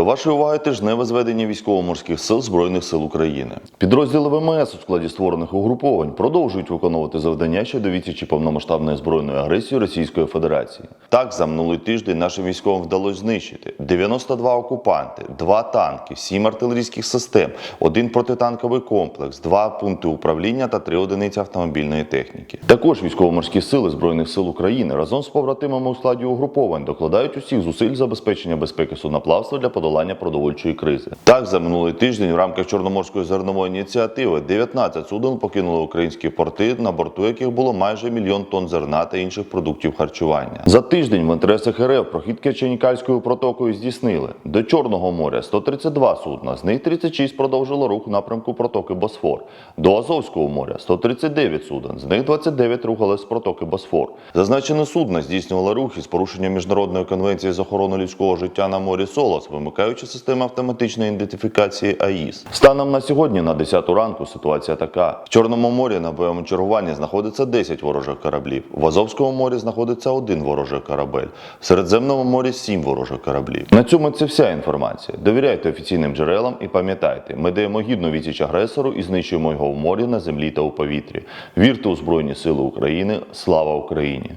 вашої уваги тижневе зведення військово-морських сил Збройних сил України. Підрозділи ВМС у складі створених угруповань продовжують виконувати завдання щодо відсічі повномасштабної збройної агресії Російської Федерації. Так, за минулий тиждень нашим військовим вдалося знищити 92 окупанти, 2 танки, 7 артилерійських систем, один протитанковий комплекс, 2 пункти управління та 3 одиниці автомобільної техніки. Також військово-морські сили Збройних сил України разом з побратимами у складі угруповань докладають усіх зусиль забезпечення безпеки судноплавства для подолання продовольчої кризи. Так, за минулий тиждень в рамках Чорноморської зернової ініціативи 19 суден покинули українські порти, на борту яких було майже мільйон тонн зерна та інших продуктів харчування. За тиждень в інтересах РФ прохід Керченікальською протокою здійснили до Чорного моря 132 судна, з них 36 продовжило рух напрямку протоки Босфор. До Азовського моря 139 суден, з них 29 рухали з протоки Босфор. Зазначені судна здійснювали рух із порушенням міжнародної конвенції з охорони людського життя на морі СОЛОС, вимикаючи систему автоматичної ідентифікації АІС. Станом на сьогодні, на 10 ранку, ситуація така: в Чорному морі на бойовому чергуванні знаходиться 10 ворожих кораблів. В Азовському морі знаходиться один ворожий корабель. В Середземному морі 7 ворожих кораблів. На цьому це вся інформація. Довіряйте офіційним джерелам і пам'ятайте, ми даємо гідну відсіч агресору і знищуємо його в морі, на землі та у повітрі. Вірте у Збройні Сили України. Слава Україні!